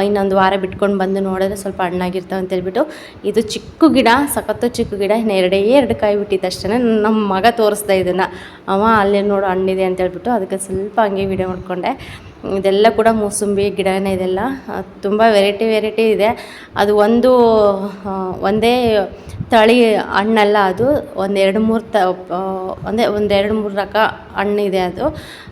ಇನ್ನೊಂದು ವಾರ ಬಿಟ್ಕೊಂಡು ಬಂದು ನೋಡಿದ್ರೆ ಸ್ವಲ್ಪ ಹಣ್ಣಾಗಿರ್ತಾವೆ ಅಂತೇಳ್ಬಿಟ್ಟು ಇದು ಚಿಕ್ಕ ಗಿಡ, ಸಖತ್ತು ಚಿಕ್ಕ ಗಿಡ, ಇನ್ನು ಎರಡೇ, ಎರಡು ಕಾಯಿ ಬಿಟ್ಟಿದ್ದ ಅಷ್ಟೇ ನಮ್ಮ ಮಗ ತೋರಿಸ್ತಾ ಇದನ್ನು. ಅವ ಅಲ್ಲೇ ನೋಡು ಹಣ್ಣಿದೆ ಅಂತೇಳ್ಬಿಟ್ಟು ಅದಕ್ಕೆ ಸ್ವಲ್ಪ ಹಂಗೆ ವಿಡಿಯೋ ಮಾಡ್ಕೊಂಡೆ. ಇದೆಲ್ಲ ಕೂಡ ಮೂಸಂಬಿ, ಗಿಡನೇ ಇದೆಲ್ಲ ತುಂಬ ವೆರೈಟಿ ವೆರೈಟಿ ಇದೆ. ಅದು ಒಂದು ಒಂದೇ ತಳಿ ಹಣ್ಣಲ್ಲ ಅದು, ಒಂದೆರಡು ಮೂರು ತ ಒಂದೇ, ಒಂದೆರಡು ಮೂರು ರಕ ಹಣ್ಣಿದೆ ಅದು.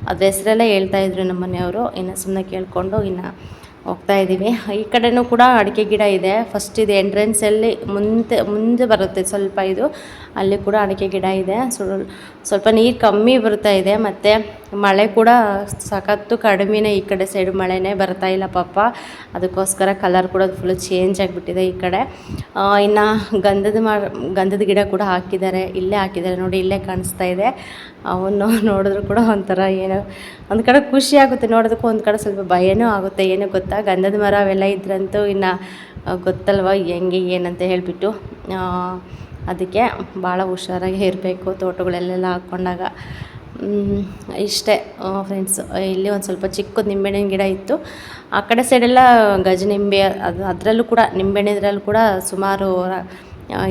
ಅದ್ರ ಹೆಸರೆಲ್ಲ ಹೇಳ್ತಾ ಇದ್ರು ನಮ್ಮ ಮನೆಯವರು, ಇನ್ನು ಸುಮ್ಮನೆ ಕೇಳಿಕೊಂಡು ಇನ್ನು ಹೋಗ್ತಾ ಇದ್ದೀವಿ. ಈ ಕಡೆನೂ ಕೂಡ ಅಡಿಕೆ ಗಿಡ ಇದೆ. ಫಸ್ಟ್ ಇದು ಎಂಟ್ರೆನ್ಸಲ್ಲಿ ಮುಂದೆ ಮುಂದೆ ಬರುತ್ತೆ ಸ್ವಲ್ಪ ಇದು. ಅಲ್ಲಿ ಕೂಡ ಅಡಿಕೆ ಗಿಡ ಇದೆ. ಸ್ವಲ್- ಸ್ವಲ್ಪ ನೀರು ಕಮ್ಮಿ ಬರ್ತಾ ಇದೆ. ಮತ್ತು ಮಳೆ ಕೂಡ ಸಖತ್ತು ಕಡಿಮೆನೇ ಈ ಕಡೆ ಸೈಡ್ ಮಳೆನೇ ಬರ್ತಾ ಇಲ್ಲ ಪಾಪ. ಅದಕ್ಕೋಸ್ಕರ ಕಲರ್ ಕೂಡ ಫುಲ್ ಚೇಂಜ್ ಆಗಿಬಿಟ್ಟಿದೆ ಈ ಕಡೆ. ಇನ್ನು ಗಂಧದ ಮರ, ಗಂಧದ ಗಿಡ ಕೂಡ ಹಾಕಿದ್ದಾರೆ. ಇಲ್ಲೇ ಹಾಕಿದ್ದಾರೆ. ನೋಡಿ, ಇಲ್ಲೇ ಕಾಣಿಸ್ತಾ ಇದೆ. ಅವನ್ನು ನೋಡಿದ್ರು ಕೂಡ ಒಂಥರ ಏನೋ, ಒಂದು ಕಡೆ ಖುಷಿ ಆಗುತ್ತೆ. ನೋಡೋದಕ್ಕೂ ಒಂದು ಕಡೆ ಸ್ವಲ್ಪ ಭಯನೂ ಆಗುತ್ತೆ. ಏನೂ ಗೊತ್ತಾ? ಗಂಧದ ಮರ ಅವೆಲ್ಲ ಇದ್ರಂತೂ ಇನ್ನು ಗೊತ್ತಲ್ವ? ಹೆಂಗೆ, ಏನಂತ ಹೇಳಿಬಿಟ್ಟು. ಅದಕ್ಕೆ ಭಾಳ ಹುಷಾರಾಗಿ ಇರಬೇಕು. ತೋಟಗಳಲ್ಲೆಲ್ಲ ಹಾಕ್ಕೊಂಡಾಗ ಇಷ್ಟೇ ಫ್ರೆಂಡ್ಸ್ ಇಲ್ಲಿ ಒಂದು ಸ್ವಲ್ಪ ಚಿಕ್ಕದು ನಿಂಬೆಹಣ್ಣಿನ ಗಿಡ ಇತ್ತು. ಆ ಕಡೆ ಸೈಡೆಲ್ಲ ಗಜನಿಂಬೆ ಅದು ಅದರಲ್ಲೂ ಕೂಡ ನಿಂಬೆಹಣ್ಣಿದ್ರಲ್ಲೂ ಕೂಡ ಸುಮಾರು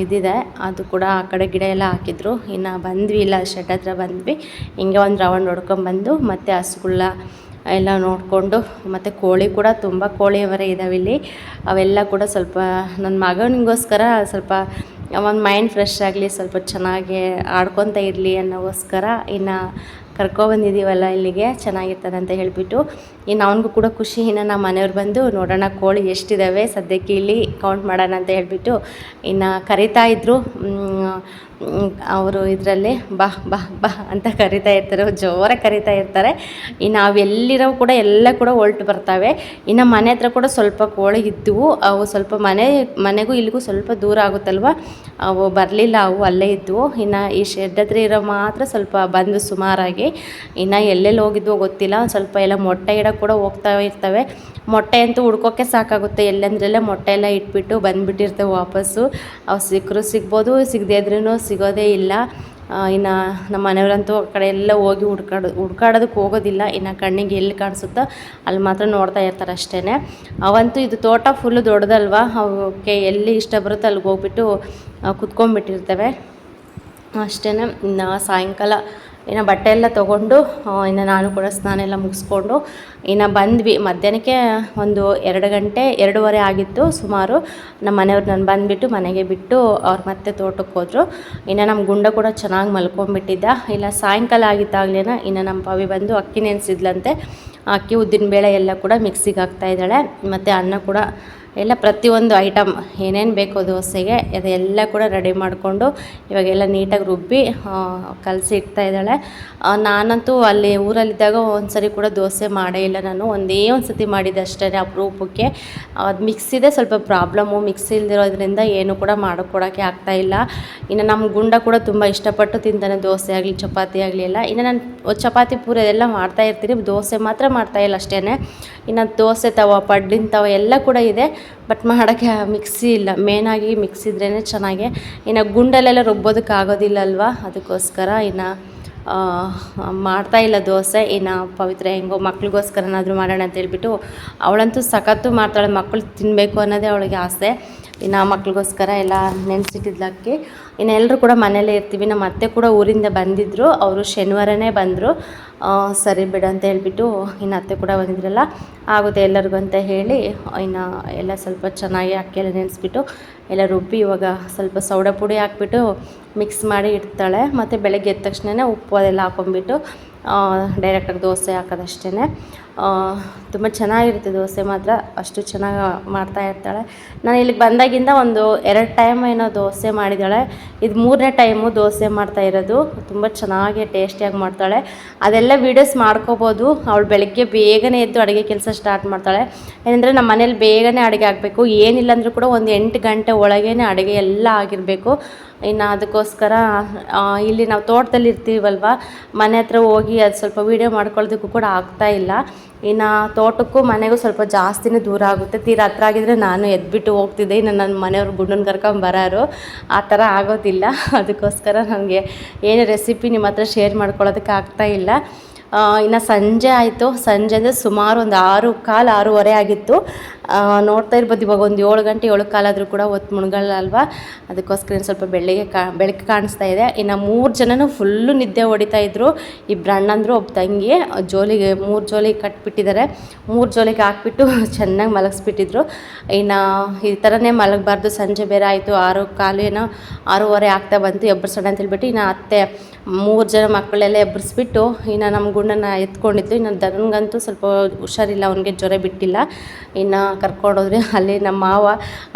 ಇದಿದೆ. ಅದು ಕೂಡ ಆ ಕಡೆ ಗಿಡ ಎಲ್ಲ ಹಾಕಿದ್ರು. ಇನ್ನು ಬಂದ್ವಿ, ಇಲ್ಲ, ಶೆಡ್ ಹತ್ರ ಬಂದ್ವಿ. ಹಿಂಗೆ ಒಂದು ರೌಂಡ್ ನೋಡ್ಕೊಂಬಂದು ಮತ್ತು ಹಸುಗಳ ಎಲ್ಲ ನೋಡಿಕೊಂಡು, ಮತ್ತು ಕೋಳಿ ಕೂಡ ತುಂಬ ಕೋಳಿಯವರೇ ಇದ್ದಾವೆ ಇಲ್ಲಿ. ಅವೆಲ್ಲ ಕೂಡ ಸ್ವಲ್ಪ ನನ್ನ ಮಗನಿಗೋಸ್ಕರ ಸ್ವಲ್ಪ ಒಂದು ಮೈಂಡ್ ಫ್ರೆಶ್ ಆಗಲಿ, ಸ್ವಲ್ಪ ಚೆನ್ನಾಗಿ ಆಡ್ಕೊತ ಇರಲಿ ಅನ್ನೋಗೋಸ್ಕರ ಇನ್ನು ಕರ್ಕೊಬಂದಿದ್ದೀವಲ್ಲ ಇಲ್ಲಿಗೆ, ಚೆನ್ನಾಗಿರ್ತದೆ ಅಂತ ಹೇಳಿಬಿಟ್ಟು. ಇನ್ನು ಅವನಿಗೂ ಕೂಡ ಖುಷಿ, ಇನ್ನು ನಮ್ಮ ಮನೆಯವ್ರು ಬಂದು ನೋಡೋಣ ಕೋಳಿ ಎಷ್ಟಿದ್ದಾವೆ ಸದ್ಯಕ್ಕೆ ಇಲ್ಲಿ ಕೌಂಟ್ ಮಾಡೋಣ ಅಂತ ಹೇಳಿಬಿಟ್ಟು ಇನ್ನು ಕರಿತಾ ಇದ್ರು. ಅವರು ಇದರಲ್ಲಿ ಬಾ ಬಾ ಬಾ ಅಂತ ಕರಿತಾ ಇರ್ತಾರೆ, ಜೋರಾಗಿ ಕರಿತಾ ಇರ್ತಾರೆ. ಇನ್ನು ಅವೆಲ್ಲಿರೋ ಕೂಡ ಎಲ್ಲ ಕೂಡ ಹೊಲ್ಟು ಬರ್ತವೆ. ಇನ್ನು ಮನೆ ಹತ್ರ ಕೂಡ ಸ್ವಲ್ಪ ಕೋಳಿ ಇದ್ದವು ಅವು ಸ್ವಲ್ಪ ಮನೆ, ಮನೆಗೂ ಇಲ್ಲಿಗೂ ಸ್ವಲ್ಪ ದೂರ ಆಗುತ್ತಲ್ವ? ಅವು ಬರಲಿಲ್ಲ, ಅವು ಅಲ್ಲೇ ಇದ್ದವು ಇನ್ನು ಈ ಶೆಡ್ ಹತ್ರ ಇರೋ ಮಾತ್ರ ಸ್ವಲ್ಪ ಬಂದು ಸುಮಾರಾಗಿ. ಇನ್ನು ಎಲ್ಲೆಲ್ಲಿ ಹೋಗಿದ್ವೋ ಗೊತ್ತಿಲ್ಲ. ಸ್ವಲ್ಪ ಎಲ್ಲ ಮೊಟ್ಟೆ ಇಡೋಕ್ಕೆ ಕೂಡ ಹೋಗ್ತಾ ಇರ್ತವೆ. ಮೊಟ್ಟೆ ಅಂತೂ ಹುಡ್ಕೋಕ್ಕೆ ಸಾಕಾಗುತ್ತೆ. ಎಲ್ಲೆಂದ್ರೆಲ್ಲ ಮೊಟ್ಟೆ ಎಲ್ಲ ಇಟ್ಬಿಟ್ಟು ಬಂದುಬಿಟ್ಟಿರ್ತವೆ ವಾಪಸ್ಸು. ಅವು ಸಿಕ್ಕರು ಸಿಗ್ಬೋದು, ಸಿಗದೇ ಇದ್ರೂ ಸಿಗೋದೇ ಇಲ್ಲ. ಇನ್ನು ನಮ್ಮ ಮನೆಯವರಂತೂ ಆ ಕಡೆ ಎಲ್ಲ ಹೋಗಿ ಹುಡ್ಕಾಡು, ಹುಡ್ಕಾಡೋದಕ್ಕೆ ಹೋಗೋದಿಲ್ಲ. ಇನ್ನು ಕಣ್ಣಿಗೆ ಎಲ್ಲಿ ಕಾಣಿಸುತ್ತೋ ಅಲ್ಲಿ ಮಾತ್ರ ನೋಡ್ತಾ ಇರ್ತಾರೆ ಅಷ್ಟೇ ಅವಂತೂ ಇದು ತೋಟ ಫುಲ್ಲು ದೊಡ್ಡದಲ್ವಾ? ಅವಕ್ಕೆ ಎಲ್ಲಿ ಇಷ್ಟ ಬರುತ್ತೋ ಅಲ್ಲಿಗೆ ಹೋಗ್ಬಿಟ್ಟು ಕುತ್ಕೊಂಡ್ಬಿಟ್ಟಿರ್ತವೆ. ಅಷ್ಟೇ ಇನ್ನು ಸಾಯಂಕಾಲ ಇನ್ನು ಬಟ್ಟೆ ಎಲ್ಲ ತೊಗೊಂಡು ಇನ್ನು ನಾನು ಕೂಡ ಸ್ನಾನ ಎಲ್ಲ ಮುಗಿಸ್ಕೊಂಡು, ಇನ್ನು ಬಂದ್ವಿ. ಮಧ್ಯಾಹ್ನಕ್ಕೆ ಒಂದು ಎರಡು ಗಂಟೆ, ಎರಡೂವರೆ ಆಗಿತ್ತು ಸುಮಾರು. ನಮ್ಮ ಮನೆಯವ್ರು ನಾನು ಬಂದುಬಿಟ್ಟು ಮನೆಗೆ ಬಿಟ್ಟು ಅವ್ರು ಮತ್ತೆ ತೋಟಕ್ಕೆ ಹೋದರು. ಇನ್ನು ನಮ್ಮ ಗುಂಡ ಕೂಡ ಚೆನ್ನಾಗಿ ಮಲ್ಕೊಂಡ್ಬಿಟ್ಟಿದ್ದ. ಇಲ್ಲ, ಸಾಯಂಕಾಲ ಆಗಿದ್ದಾಗಲೇನ ಇನ್ನು ನಮ್ಮ ಪವಿ ಬಂದು ಅಕ್ಕಿ ನೆನೆಸಿದ್ಲಂತೆ. ಅಕ್ಕಿ ಉದ್ದಿನ ಬೇಳೆ ಎಲ್ಲ ಕೂಡ ಮಿಕ್ಸಿಗೆ ಹಾಕ್ತಾ ಇದ್ದಾಳೆ. ಮತ್ತು ಅನ್ನ ಕೂಡ ಎಲ್ಲ ಪ್ರತಿಯೊಂದು ಐಟಮ್ ಏನೇನು ಬೇಕೋ ದೋಸೆಗೆ ಅದೆಲ್ಲ ಕೂಡ ರೆಡಿ ಮಾಡಿಕೊಂಡು ಇವಾಗೆಲ್ಲ ನೀಟಾಗಿ ರುಬ್ಬಿ ಕಲಸಿ ಇಡ್ತಾ ಇದ್ದಾಳೆ. ನಾನಂತೂ ಅಲ್ಲಿ ಊರಲ್ಲಿದ್ದಾಗ ಒಂದ್ಸರಿ ಕೂಡ ದೋಸೆ ಮಾಡೇ ಇಲ್ಲ ನಾನು. ಒಂದೇ ಒಂದು ಸತಿ ಮಾಡಿದ್ದೆ ಅಷ್ಟೇ ಅಪರೂಪಕ್ಕೆ ಅದು ಮಿಕ್ಸಿದೆ ಸ್ವಲ್ಪ ಪ್ರಾಬ್ಲಮ್ಮು ಮಿಕ್ಸಿ ಇಲ್ದಿರೋದ್ರಿಂದ ಏನು ಕೂಡ ಮಾಡಿಕೊಡೋಕ್ಕೆ ಆಗ್ತಾಯಿಲ್ಲ ಇನ್ನು ನಮ್ಮ ಗುಂಡ ಕೂಡ ತುಂಬ ಇಷ್ಟಪಟ್ಟು ತಿಂತಾನೆ, ದೋಸೆ ಆಗಲಿ, ಚಪಾತಿ ಆಗಲಿ ಎಲ್ಲ. ಇನ್ನು ನಾನು ಚಪಾತಿ ಪೂರಿ ಎಲ್ಲ ಮಾಡ್ತಾ ಇರ್ತೀನಿ. ದೋಸೆ ಮಾತ್ರ ಮಾಡ್ತಾಯಿಲ್ಲ ಅಷ್ಟೇ ಇನ್ನು ದೋಸೆ ತವ, ಪಡ್ಲಿನ ತವ ಎಲ್ಲ ಕೂಡ ಇದೆ. ಬಟ್ ಮಾಡೋಕ್ಕೆ ಮಿಕ್ಸಿ ಇಲ್ಲ. ಮೇನಾಗಿ ಮಿಕ್ಸಿ ಇದ್ರೇ ಚೆನ್ನಾಗಿ. ಇನ್ನು ಗುಂಡಲ್ಲೆಲ್ಲ ರುಬ್ಬೋದಕ್ಕೆ ಆಗೋದಿಲ್ಲ ಅಲ್ವಾ ಅದಕ್ಕೋಸ್ಕರ ಇನ್ನು ಮಾಡ್ತಾ ಇಲ್ಲ ದೋಸೆ. ಇನ್ನು ಪವಿತ್ರ ಹೆಂಗೋ ಮಕ್ಳಿಗೋಸ್ಕರನಾದರೂ ಮಾಡೋಣ ಅಂತ ಹೇಳ್ಬಿಟ್ಟು ಅವಳಂತೂ ಸಖತ್ತು ಮಾಡ್ತಾಳೆ. ಮಕ್ಕಳು ತಿನ್ನಬೇಕು ಅನ್ನೋದೇ ಅವಳಿಗೆ ಆಸೆ. ಇನ್ನು ಮಕ್ಳಿಗೋಸ್ಕರ ಎಲ್ಲ ನೆನೆಸಿಟ್ಟಿದ್ಲಕ್ಕಿ ಇನ್ನು ಎಲ್ಲರೂ ಕೂಡ ಮನೇಲೇ ಇರ್ತೀವಿ. ನಮ್ಮ ಅತ್ತೆ ಕೂಡ ಊರಿಂದ ಬಂದಿದ್ದರು ಅವರು ಶನಿವಾರನೇ ಬಂದರು. ಸರಿ ಬಿಡು ಅಂತ ಹೇಳಿಬಿಟ್ಟು ಇನ್ನು ಅತ್ತೆ ಕೂಡ ಬಂದಿದ್ರಲ್ಲ, ಆಗುತ್ತೆ ಎಲ್ಲರಿಗೂ ಅಂತ ಹೇಳಿ, ಇನ್ನು ಎಲ್ಲ ಸ್ವಲ್ಪ ಚೆನ್ನಾಗಿ ಅಕ್ಕಿ ಎಲ್ಲ ನೆನೆಸ್ಬಿಟ್ಟು, ಎಲ್ಲ ರುಬ್ಬಿ ಇವಾಗ ಸ್ವಲ್ಪ ಸೌಡ ಪುಡಿ ಹಾಕ್ಬಿಟ್ಟು ಮಿಕ್ಸ್ ಮಾಡಿ ಇಡ್ತಾಳೆ. ಮತ್ತು ಬೆಳಗ್ಗೆ ಎದ್ದ ತಕ್ಷಣನೇ ಉಪ್ಪು ಅದೆಲ್ಲ ಹಾಕೊಂಡ್ಬಿಟ್ಟು ಡೈರೆಕ್ಟಾಗಿ ದೋಸೆ ಹಾಕೋದಷ್ಟೇ ತುಂಬ ಚೆನ್ನಾಗಿರುತ್ತೆ ದೋಸೆ ಮಾತ್ರ, ಅಷ್ಟು ಚೆನ್ನಾಗಿ ಮಾಡ್ತಾ ಇರ್ತಾಳೆ. ನಾನು ಇಲ್ಲಿಗೆ ಬಂದಾಗಿಂದ ಒಂದು ಎರಡು ಟೈಮ್ ಏನೋ ದೋಸೆ ಮಾಡಿದ್ದಾಳೆ. ಇದು ಮೂರನೇ ಟೈಮು ದೋಸೆ ಮಾಡ್ತಾ ಇರೋದು. ತುಂಬ ಚೆನ್ನಾಗಿ ಟೇಸ್ಟಿಯಾಗಿ ಮಾಡ್ತಾಳೆ. ಅದೆಲ್ಲ ವೀಡಿಯೋಸ್ ಮಾಡ್ಕೋಬೋದು. ಅವಳು ಬೆಳಗ್ಗೆ ಬೇಗನೆ ಎದ್ದು ಅಡುಗೆ ಕೆಲಸ ಸ್ಟಾರ್ಟ್ ಮಾಡ್ತಾಳೆ. ಏನಂದರೆ ನಮ್ಮ ಮನೇಲಿ ಬೇಗನೆ ಅಡುಗೆ ಆಗಬೇಕು. ಏನಿಲ್ಲ ಅಂದರೂ ಕೂಡ ಒಂದು ಎಂಟು ಗಂಟೆ ಒಳಗೇ ಅಡುಗೆ ಎಲ್ಲ ಆಗಿರಬೇಕು. ಇನ್ನು ಅದಕ್ಕೋಸ್ಕರ ಇಲ್ಲಿ ನಾವು ತೋಟದಲ್ಲಿ ಇರ್ತೀವಲ್ವ, ಮನೆ ಹತ್ರ ಹೋಗಿ ಅದು ಸ್ವಲ್ಪ ವೀಡಿಯೋ ಮಾಡ್ಕೊಳ್ಳೋದಕ್ಕೂ ಕೂಡ ಆಗ್ತಾ ಇಲ್ಲ. ಇನ್ನು ತೋಟಕ್ಕೂ ಮನೆಗೂ ಸ್ವಲ್ಪ ಜಾಸ್ತಿನೇ ದೂರ ಆಗುತ್ತೆ. ತೀರ ಹತ್ರ ಆಗಿದ್ರೆ ನಾನು ಎದ್ಬಿಟ್ಟು ಹೋಗ್ತಿದ್ದೆ. ಇನ್ನು ನನ್ನ ಮನೆಯವ್ರು ಗುಂಡನ್ ಕರ್ಕೊಂಡು ಬರೋರು. ಆ ಥರ ಆಗೋದಿಲ್ಲ. ಅದಕ್ಕೋಸ್ಕರ ನನಗೆ ಏನು ರೆಸಿಪಿ ನಿಮ್ಮ ಹತ್ರ ಶೇರ್ ಮಾಡ್ಕೊಳ್ಳೋದಕ್ಕೆ ಆಗ್ತಾ ಇಲ್ಲ. ಇನ್ನು ಸಂಜೆ ಆಯಿತು. ಸಂಜೆ ಅಂದರೆ ಸುಮಾರು ಒಂದು ಆರು, ಕಾಲು ಆರೂವರೆ ಆಗಿತ್ತು. ನೋಡ್ತಾ ಇರ್ಬೋದು ಇವಾಗ ಒಂದು ಏಳು ಗಂಟೆ, ಏಳು ಕಾಲಾದರೂ ಕೂಡ ಹೊತ್ತು ಮುಳುಗಲ್ಲ ಅದಕ್ಕೋಸ್ಕರ ಸ್ವಲ್ಪ ಬೆಳಿಗ್ಗೆ ಕಾ, ಬೆಳಕು ಕಾಣಿಸ್ತಾ ಇದೆ. ಇನ್ನು ಮೂರು ಜನನೂ ಫುಲ್ಲು ನಿದ್ದೆ ಹೊಡಿತಾ ಇದ್ದರು ಇಬ್ಬರು ಅಣ್ಣಂದರು, ಒಬ್ಬ ತಂಗಿ. ಜೋಲಿಗೆ ಮೂರು ಜೋಲಿ ಕಟ್ಬಿಟ್ಟಿದ್ದಾರೆ. ಮೂರು ಜೋಲಿಗೆ ಹಾಕ್ಬಿಟ್ಟು ಚೆನ್ನಾಗಿ ಮಲಗಿಸ್ಬಿಟ್ಟಿದ್ರು. ಇನ್ನು ಈ ಥರನೇ ಮಲಗಬಾರ್ದು. ಸಂಜೆ ಬೇರೆ ಆಯಿತು. ಆರು ಕಾಲು ಏನೋ ಆರೂವರೆ ಆಗ್ತಾ ಬಂತು. ಎಬ್ಬರಿಸೋಣ ಅಂತ ಹೇಳ್ಬಿಟ್ಟು ಇನ್ನು ಅತ್ತೆ, ಮೂರು ಜನ ಮಕ್ಕಳೆಲ್ಲ ಎಬ್ಬರಿಸ್ಬಿಟ್ಟು ಇನ್ನು ನಮ್ಮ ಗುಂಡನ್ನ ಎತ್ಕೊಂಡಿದ್ದು ಇನ್ನು ದನಗಂತೂ ಸ್ವಲ್ಪ ಹುಷಾರಿಲ್ಲ. ಅವನಿಗೆ ಜ್ವರ ಬಿಟ್ಟಿಲ್ಲ. ಇನ್ನು ಕರ್ಕೊಂಡೋದ್ರಿ. ಅಲ್ಲಿ ನಮ್ಮ ಮಾವ,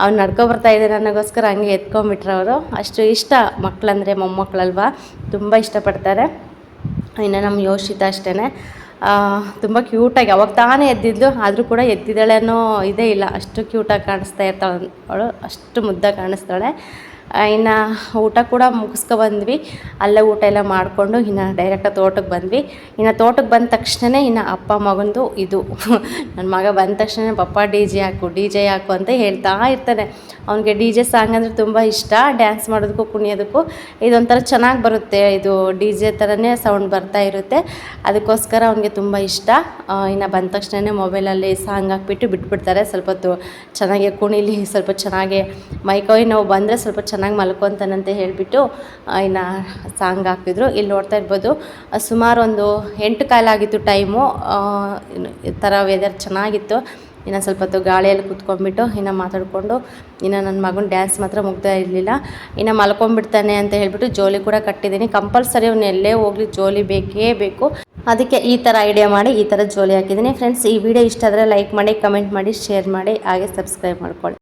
ಅವ್ನು ನಡ್ಕೊ ಬರ್ತಾ ಇದೆ ನನಗೋಸ್ಕರ ಹಂಗೆ ಎತ್ಕೊಂಡ್ಬಿಟ್ರೆ ಅವರು. ಅಷ್ಟು ಇಷ್ಟ ಮಕ್ಕಳಂದರೆ ಮೊಮ್ಮಕ್ಕಳಲ್ವಾ? ತುಂಬ ಇಷ್ಟಪಡ್ತಾರೆ. ಇನ್ನು ನಮ್ಮ ಯೋಷಿತ ಅಷ್ಟೇ ತುಂಬ ಕ್ಯೂಟಾಗಿ ಅವಾಗ ತಾನೇ ಎದ್ದಿದ್ಲು ಆದರೂ ಕೂಡ ಎದ್ದಿದ್ದಾಳೆ ಅನ್ನೋ ಇದೇ ಇಲ್ಲ. ಅಷ್ಟು ಕ್ಯೂಟಾಗಿ ಕಾಣಿಸ್ತಾ ಇರ್ತಾಳೆ. ಅವಳು ಅಷ್ಟು ಮುದ್ದಾಗಿ ಕಾಣಿಸ್ತಾಳೆ. ಇನ್ನು ಊಟ ಕೂಡ ಮುಗಿಸ್ಕೊ ಬಂದ್ವಿ ಅಲ್ಲೇ ಊಟ ಎಲ್ಲ ಮಾಡಿಕೊಂಡು ಇನ್ನು ಡೈರೆಕ್ಟಾಗಿ ತೋಟಕ್ಕೆ ಬಂದ್ವಿ. ಇನ್ನು ತೋಟಕ್ಕೆ ಬಂದ ತಕ್ಷಣ ಇನ್ನು ಅಪ್ಪ ಮಗಂದು ಇದು. ನನ್ನ ಮಗ ಬಂದ ತಕ್ಷಣ ಪಪ್ಪ ಡಿ ಜೆ ಹಾಕು, ಡಿ ಜೆ ಹಾಕು ಅಂತ ಹೇಳ್ತಾ ಇರ್ತಾನೆ ಅವನಿಗೆ ಡಿ ಜೆ ಸಾಂಗ್ ಅಂದರೆ ತುಂಬ ಇಷ್ಟ ಡ್ಯಾನ್ಸ್ ಮಾಡೋದಕ್ಕೂ, ಕುಣಿಯೋದಕ್ಕೂ. ಇದೊಂಥರ ಚೆನ್ನಾಗಿ ಬರುತ್ತೆ. ಇದು ಡಿ ಜೆ ಥರನೇ ಸೌಂಡ್ ಬರ್ತಾ ಇರುತ್ತೆ. ಅದಕ್ಕೋಸ್ಕರ ಅವನಿಗೆ ತುಂಬ ಇಷ್ಟ. ಇನ್ನು ಬಂದ ತಕ್ಷಣ ಮೊಬೈಲಲ್ಲಿ ಸಾಂಗ್ ಹಾಕ್ಬಿಟ್ಟು ಬಿಟ್ಬಿಡ್ತಾರೆ. ಸ್ವಲ್ಪ ಹೊತ್ತು ಚೆನ್ನಾಗಿ ಕುಣಿಲಿ, ಸ್ವಲ್ಪ ಚೆನ್ನಾಗಿ ಮೈಕೈ ನಾವು ಬಂದರೆ ಸ್ವಲ್ಪ ಚೆನ್ನಾಗಿ ಮಲ್ಕೊತಾನಂತೆ ಹೇಳಿಬಿಟ್ಟು ಇನ್ನು ಸಾಂಗ್ ಹಾಕಿದ್ರು ಇಲ್ಲಿ ನೋಡ್ತಾ ಇರ್ಬೋದು ಸುಮಾರು ಒಂದು ಎಂಟು ಕಾಲಾಗಿತ್ತು ಟೈಮು. ಈ ಥರ ವೆದರ್ ಚೆನ್ನಾಗಿತ್ತು. ಇನ್ನು ಸ್ವಲ್ಪ ಹೊತ್ತು ಗಾಳಿಯಲ್ಲಿ ಕುತ್ಕೊಂಡ್ಬಿಟ್ಟು ಇನ್ನು ಮಾತಾಡಿಕೊಂಡು, ಇನ್ನು ನನ್ನ ಮಗನ ಡ್ಯಾನ್ಸ್ ಮಾತ್ರ ಮುಗ್ದಾ ಇರಲಿಲ್ಲ. ಇನ್ನು ಮಲ್ಕೊಂಡ್ಬಿಡ್ತಾನೆ ಅಂತ ಹೇಳಿಬಿಟ್ಟು ಜೋಲಿ ಕೂಡ ಕಟ್ಟಿದ್ದೀನಿ. ಕಂಪಲ್ಸರಿ ಅವ್ನು ಎಲ್ಲೇ ಹೋಗಲಿ, ಜೋಲಿ ಬೇಕೇ ಬೇಕು. ಅದಕ್ಕೆ ಈ ಥರ ಐಡಿಯಾ ಮಾಡಿ, ಈ ಥರ ಜೋಲಿ ಹಾಕಿದ್ದೀನಿ. ಫ್ರೆಂಡ್ಸ್ ಈ ವಿಡಿಯೋ ಇಷ್ಟ ಆದರೆ ಲೈಕ್ ಮಾಡಿ ಕಮೆಂಟ್ ಮಾಡಿ ಶೇರ್ ಮಾಡಿ, ಹಾಗೆ ಸಬ್ಸ್ಕ್ರೈಬ್ ಮಾಡ್ಕೊಳ್ಳಿ.